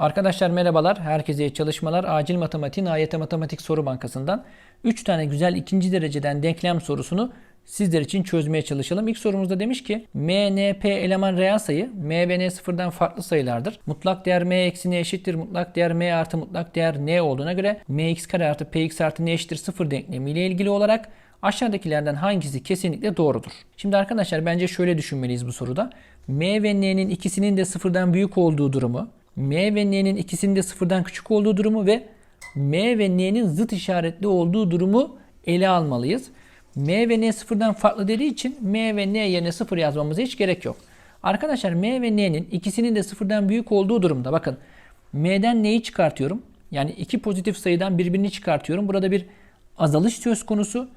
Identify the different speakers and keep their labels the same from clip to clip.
Speaker 1: Arkadaşlar merhabalar. Herkese iyi çalışmalar. Acil Matematiğin AYT Matematik Soru Bankası'ndan 3 tane güzel ikinci dereceden denklem sorusunu sizler için çözmeye çalışalım. İlk sorumuzda demiş ki M, N, P eleman reel sayı M ve N sıfırdan farklı sayılardır. Mutlak değer M eksi N eşittir. Mutlak değer M artı mutlak değer N olduğuna göre MX kare artı PX artı N eşittir sıfır denklemi ile ilgili olarak aşağıdakilerden hangisi kesinlikle doğrudur? Şimdi arkadaşlar bence şöyle düşünmeliyiz bu soruda. M ve N'nin ikisinin de sıfırdan büyük olduğu durumu M ve N'nin ikisinin de sıfırdan küçük olduğu durumu ve M ve N'nin zıt işaretli olduğu durumu ele almalıyız. M ve N sıfırdan farklı dediği için M ve N yerine sıfır yazmamıza hiç gerek yok. Arkadaşlar M ve N'nin ikisinin de sıfırdan büyük olduğu durumda bakın M'den N'yi çıkartıyorum. Yani iki pozitif sayıdan birbirini çıkartıyorum. Burada bir azalış söz konusu.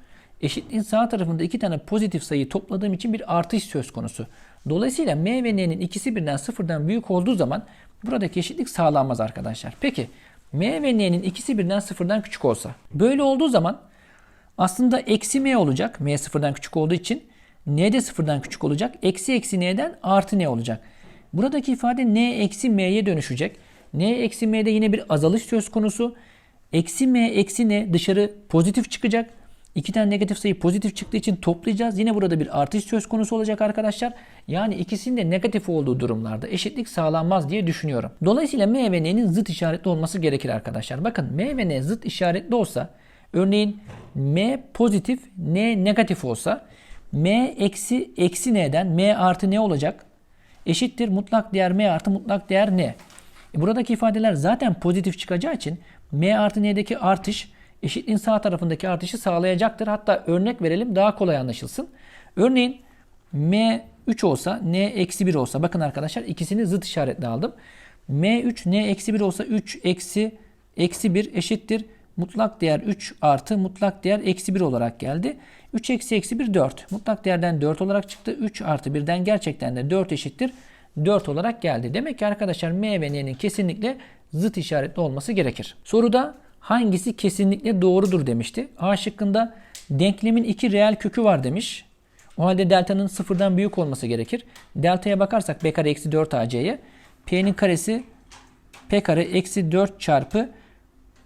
Speaker 1: Eşitliğin sağ tarafında iki tane pozitif sayıyı topladığım için bir artış söz konusu. Dolayısıyla M ve N'nin ikisi birden sıfırdan büyük olduğu zaman buradaki eşitlik sağlanmaz arkadaşlar. Peki M ve N'nin ikisi birden sıfırdan küçük olsa. Böyle olduğu zaman aslında eksi M olacak. M sıfırdan küçük olduğu için. N de sıfırdan küçük olacak. Eksi eksi N'den artı N olacak. Buradaki ifade N eksi M'ye dönüşecek. N eksi M'de yine bir azalış söz konusu. Eksi M eksi N dışarı pozitif çıkacak. İki tane negatif sayı pozitif çıktığı için toplayacağız. Yine burada bir artış söz konusu olacak arkadaşlar. Yani ikisinin de negatif olduğu durumlarda eşitlik sağlanmaz diye düşünüyorum. Dolayısıyla M ve N'nin zıt işaretli olması gerekir arkadaşlar. Bakın M ve N zıt işaretli olsa örneğin M pozitif N negatif olsa M eksi eksi N'den M artı N olacak. Eşittir mutlak değer M artı mutlak değer N. E buradaki ifadeler zaten pozitif çıkacağı için M artı N'deki artış eşitliğin sağ tarafındaki artışı sağlayacaktır. Hatta örnek verelim daha kolay anlaşılsın. Örneğin M 3 olsa N eksi 1 olsa bakın arkadaşlar ikisini zıt işaretle aldım. M3 N eksi 1 olsa 3 eksi eksi 1 eşittir. Mutlak değer 3 artı mutlak değer eksi 1 olarak geldi. 3 eksi eksi 1 4. Mutlak değerden 4 olarak çıktı. 3 artı 1'den gerçekten de 4 eşittir. 4 olarak geldi. Demek ki arkadaşlar M ve N'nin kesinlikle zıt işaretli olması gerekir. Soruda hangisi kesinlikle doğrudur demişti. A şıkkında denklemin iki reel kökü var demiş. O halde delta'nın sıfırdan büyük olması gerekir. Delta'ya bakarsak b kare eksi 4 ac'ye p'nin karesi p kare eksi 4 çarpı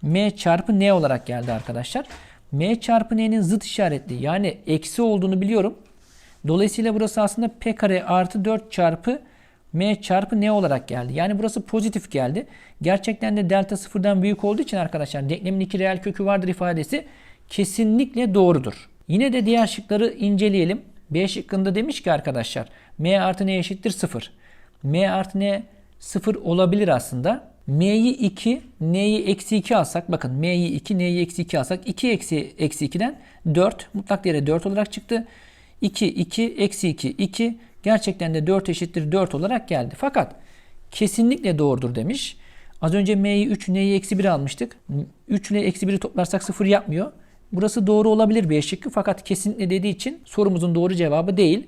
Speaker 1: m çarpı n olarak geldi arkadaşlar. m çarpı n'nin zıt işaretli yani eksi olduğunu biliyorum. Dolayısıyla burası aslında p kare artı 4 çarpı m çarpı n olarak geldi. Yani burası pozitif geldi. Gerçekten de delta sıfırdan büyük olduğu için arkadaşlar denklemin iki reel kökü vardır ifadesi kesinlikle doğrudur. Yine de diğer şıkları inceleyelim. B şıkkında demiş ki arkadaşlar m artı n eşittir 0. m artı n 0 olabilir aslında. m'yi 2, n'yi eksi 2 alsak bakın m'yi 2, n'yi eksi 2 alsak 2 eksi eksi 2'den 4 mutlak değeri 4 olarak çıktı. 2, 2, eksi 2, 2 gerçekten de 4 eşittir 4 olarak geldi. Fakat kesinlikle doğrudur demiş. Az önce m'yi 3, n'yi eksi 1 almıştık. 3 ile eksi 1'i toplarsak 0 yapmıyor. Burası doğru olabilir bir şıkkı fakat kesinlikle dediği için sorumuzun doğru cevabı değil.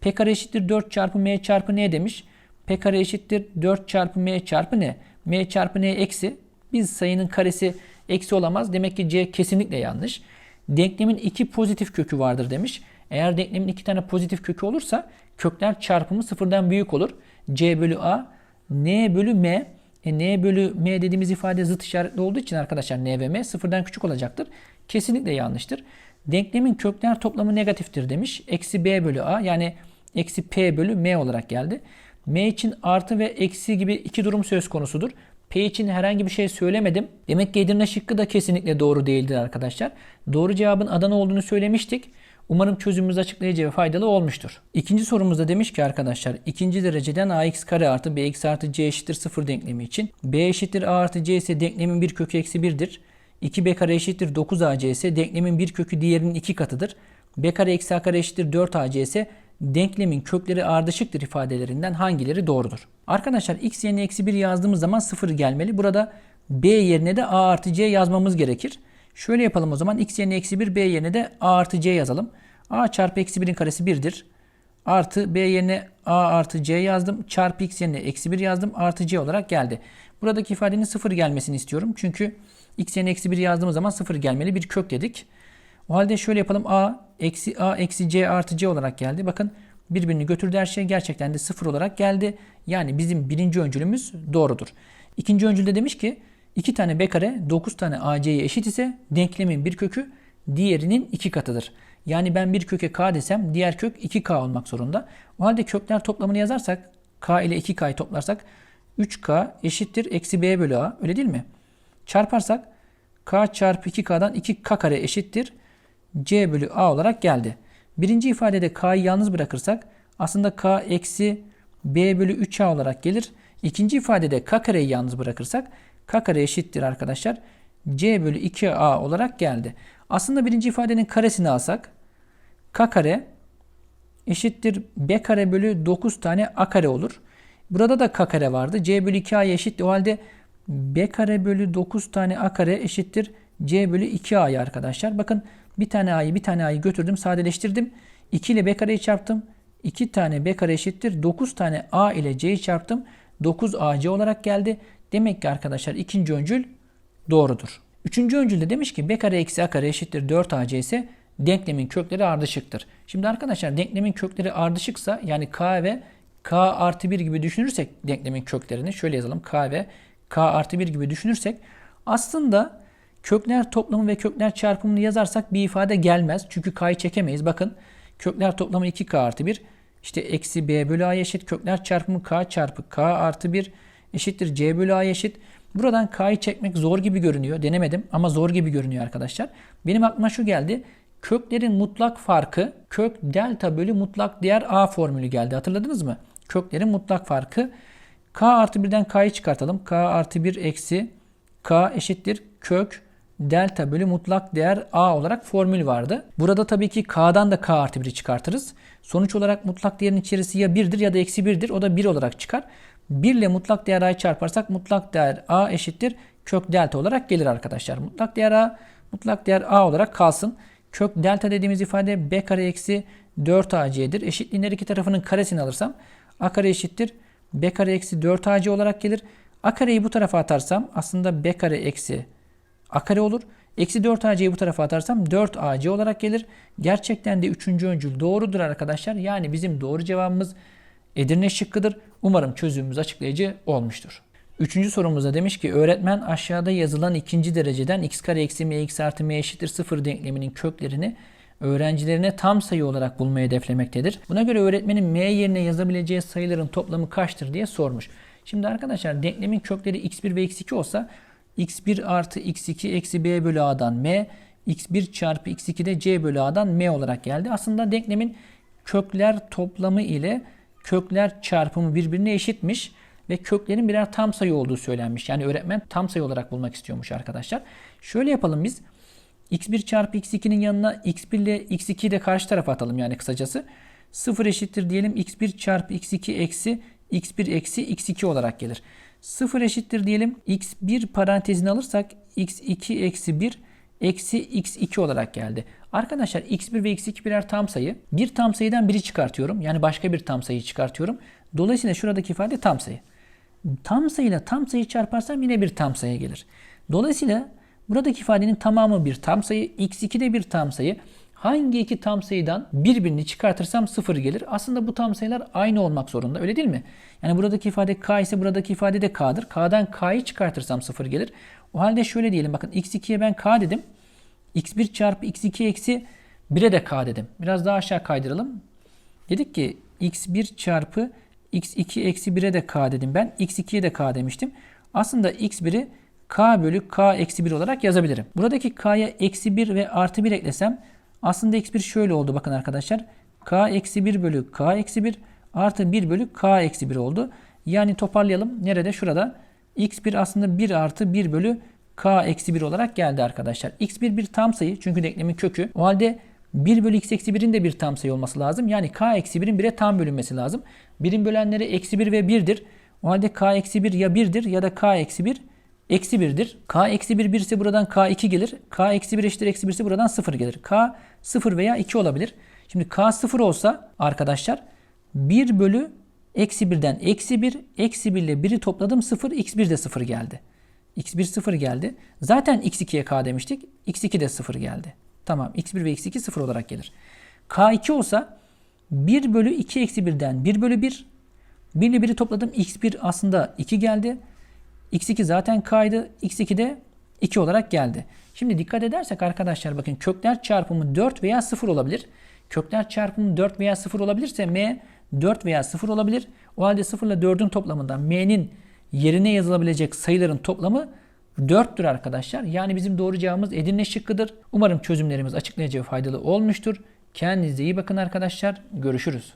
Speaker 1: P kare eşittir 4 çarpı m çarpı n demiş. P kare eşittir 4 çarpı m çarpı n. m çarpı n eksi. Biz sayının karesi eksi olamaz. Demek ki c kesinlikle yanlış. Denklemin iki pozitif kökü vardır demiş. Eğer denklemin iki tane pozitif kökü olursa kökler çarpımı sıfırdan büyük olur. c bölü a n bölü m e, n bölü m dediğimiz ifade zıt işaretli olduğu için arkadaşlar n ve m sıfırdan küçük olacaktır. Kesinlikle yanlıştır. Denklemin kökler toplamı negatiftir demiş. Eksi b bölü a yani eksi p bölü m olarak geldi. m için artı ve eksi gibi iki durum söz konusudur. P için herhangi bir şey söylemedim. Demek ki Edirne şıkkı da kesinlikle doğru değildir arkadaşlar. Doğru cevabın Adana olduğunu söylemiştik. Umarım çözümümüz açıklayıcı ve faydalı olmuştur. İkinci sorumuzda demiş ki arkadaşlar ikinci dereceden ax kare artı bx artı c eşittir 0 denklemi için b eşittir a artı c ise denklemin bir kökü eksi 1'dir. 2b kare eşittir 9ac ise denklemin bir kökü diğerinin iki katıdır. b kare eksi a kare eşittir 4ac ise denklemin kökleri ardışıktır ifadelerinden hangileri doğrudur? Arkadaşlar x yerine eksi 1 yazdığımız zaman 0 gelmeli. Burada b yerine de a artı c yazmamız gerekir. Şöyle yapalım o zaman. x yerine eksi 1, b yerine de a artı c yazalım. a çarpı eksi 1'in karesi 1'dir. Artı b yerine a artı c yazdım. Çarpı x yerine eksi 1 yazdım. Artı c olarak geldi. Buradaki ifadenin 0 gelmesini istiyorum. Çünkü x yerine eksi 1 yazdığımız zaman 0 gelmeli. Bir kök dedik. O halde şöyle yapalım. a eksi a eksi c artı c olarak geldi. Bakın birbirini götürdü her şey gerçekten de 0 olarak geldi. Yani bizim birinci öncülümüz doğrudur. İkinci öncülde demiş ki 2 tane b kare 9 tane ac'ye eşit ise denklemin bir kökü diğerinin 2 katıdır. Yani ben bir köke k desem diğer kök 2k olmak zorunda. O halde kökler toplamını yazarsak k ile 2k'yı toplarsak 3k eşittir eksi b bölü a öyle değil mi? Çarparsak k çarpı 2k'dan 2k kare eşittir c bölü a olarak geldi. Birinci ifadede k'yı yalnız bırakırsak aslında k eksi b bölü 3a olarak gelir. İkinci ifadede k kareyi yalnız bırakırsak k kare eşittir arkadaşlar c bölü 2a olarak geldi. Aslında birinci ifadenin karesini alsak k kare eşittir b kare bölü 9 tane a kare olur. Burada da k kare vardı. c bölü 2a eşit. O halde b kare bölü 9 tane a kare eşittir c bölü 2a'yı arkadaşlar. Bakın bir tane a'yı bir tane a'yı götürdüm sadeleştirdim. 2 ile b kareyi çarptım. 2 tane b kare eşittir 9 tane a ile c'yi çarptım. 9 ac olarak geldi. Demek ki arkadaşlar ikinci öncül doğrudur. Üçüncü öncülde demiş ki b kare eksi a kare eşittir 4 ac ise denklemin kökleri ardışıktır. Şimdi arkadaşlar denklemin kökleri ardışıksa yani k ve k artı 1 gibi düşünürsek denklemin köklerini şöyle yazalım k ve k artı 1 gibi düşünürsek aslında kökler toplamı ve kökler çarpımını yazarsak bir ifade gelmez. Çünkü k'yı çekemeyiz. Bakın kökler toplamı 2k artı 1 işte eksi b bölü a eşit kökler çarpımı k çarpı k artı 1 eşittir c bölü a eşit. Buradan k'yı çekmek zor gibi görünüyor. Denemedim ama zor gibi görünüyor arkadaşlar. Benim aklıma şu geldi. Köklerin mutlak farkı kök delta bölü mutlak değer a formülü geldi. Hatırladınız mı? Köklerin mutlak farkı k artı 1'den k'yı çıkartalım. k artı 1 eksi k eşittir kök delta bölü mutlak değer a olarak formül vardı. Burada tabii ki k'dan da k artı 1'i çıkartırız. Sonuç olarak mutlak değerin içerisi ya 1'dir ya da eksi 1'dir. O da 1 olarak çıkar. 1 ile mutlak değer a'yı çarparsak mutlak değer a eşittir kök delta olarak gelir arkadaşlar. Mutlak değer a mutlak değer a olarak kalsın. Kök delta dediğimiz ifade b kare eksi 4ac'dir. Eşitliğin her iki tarafının karesini alırsam a kare eşittir b kare eksi 4ac olarak gelir. a kareyi bu tarafa atarsam aslında b kare eksi a kare olur. Eksi 4ac'yi bu tarafa atarsam 4ac olarak gelir. Gerçekten de 3. öncül doğrudur arkadaşlar. Yani bizim doğru cevabımız Edirne şıkkıdır. Umarım çözümümüz açıklayıcı olmuştur. Üçüncü sorumuzda demiş ki öğretmen aşağıda yazılan ikinci dereceden x kare eksi m x artı m eşittir sıfır denkleminin köklerini öğrencilerine tam sayı olarak bulmayı hedeflemektedir. Buna göre öğretmenin m yerine yazabileceği sayıların toplamı kaçtır diye sormuş. Şimdi arkadaşlar denklemin kökleri x1 ve x2 olsa x1 artı x2 eksi b bölü a'dan m x1 çarpı x2 de c bölü a'dan m olarak geldi. Aslında denklemin kökler toplamı ile kökler çarpımı birbirine eşitmiş ve köklerin birer tam sayı olduğu söylenmiş. Yani öğretmen tam sayı olarak bulmak istiyormuş arkadaşlar. Şöyle yapalım biz. x1 çarpı x2'nin yanına x1 ile x2'yi de karşı tarafa atalım yani kısacası. 0 eşittir diyelim x1 çarpı x2 eksi x1 eksi x2 olarak gelir. 0 eşittir diyelim x1 parantezini alırsak x2 eksi 1 eksi x2 olarak geldi. Arkadaşlar x1 ve x2 birer tam sayı. Bir tam sayıdan biri çıkartıyorum. Yani başka bir tam sayı çıkartıyorum. Dolayısıyla şuradaki ifade tam sayı. Tam sayıyla tam sayı çarparsam yine bir tam sayı gelir. Dolayısıyla buradaki ifadenin tamamı bir tam sayı. x2 de bir tam sayı. Hangi iki tam sayıdan birbirini çıkartırsam sıfır gelir. Aslında bu tam sayılar aynı olmak zorunda öyle değil mi? Yani buradaki ifade k ise buradaki ifade de k'dır. K'dan k'yı çıkartırsam sıfır gelir. O halde şöyle diyelim bakın x2'ye ben k dedim. X1 çarpı x2 eksi 1'e de k dedim. Biraz daha aşağı kaydıralım. Dedik ki x1 çarpı x2 eksi 1'e de k dedim ben. x2'ye de k demiştim. Aslında x1'i k bölü k eksi 1 olarak yazabilirim. Buradaki k'ya eksi 1 ve artı 1 eklesem aslında x1 şöyle oldu bakın arkadaşlar. k eksi 1 bölü k eksi 1 artı 1 bölü k eksi 1 oldu. Yani toparlayalım. Nerede? Şurada. x1 aslında 1 artı 1 bölü k eksi 1 olarak geldi arkadaşlar. x1 bir tam sayı çünkü denklemin kökü. O halde 1 bölü x eksi 1'in de bir tam sayı olması lazım. Yani k eksi 1'in 1'e tam bölünmesi lazım. 1'in bölenleri eksi 1 ve 1'dir. O halde k eksi 1 ya 1'dir ya da k eksi 1 eksi 1'dir. k eksi 1 1 ise buradan k2 gelir. k eksi 1 eşittir eksi 1 ise buradan 0 gelir. k 0 veya 2 olabilir. Şimdi k 0 olsa arkadaşlar 1 bölü eksi 1'den eksi 1 eksi 1 ile 1'i topladım 0 x1 de 0 geldi. X1 0 geldi. Zaten x2'ye k demiştik. x2 de 0 geldi. Tamam x1 ve x2 0 olarak gelir. k2 olsa 1 bölü 2 eksi 1'den 1 bölü 1 1 ile 1'i topladım. x1 aslında 2 geldi. x2 zaten kaydı. x2 de 2 olarak geldi. Şimdi dikkat edersek arkadaşlar bakın kökler çarpımı 4 veya 0 olabilir. Kökler çarpımı 4 veya 0 olabilirse m 4 veya 0 olabilir. O halde 0 ile 4'ün toplamından m'nin yerine yazılabilecek sayıların toplamı 4'tür arkadaşlar. Yani bizim doğru cevabımız Edirne şıkkıdır. Umarım çözümlerimiz açıklayıcı ve faydalı olmuştur. Kendinize iyi bakın arkadaşlar. Görüşürüz.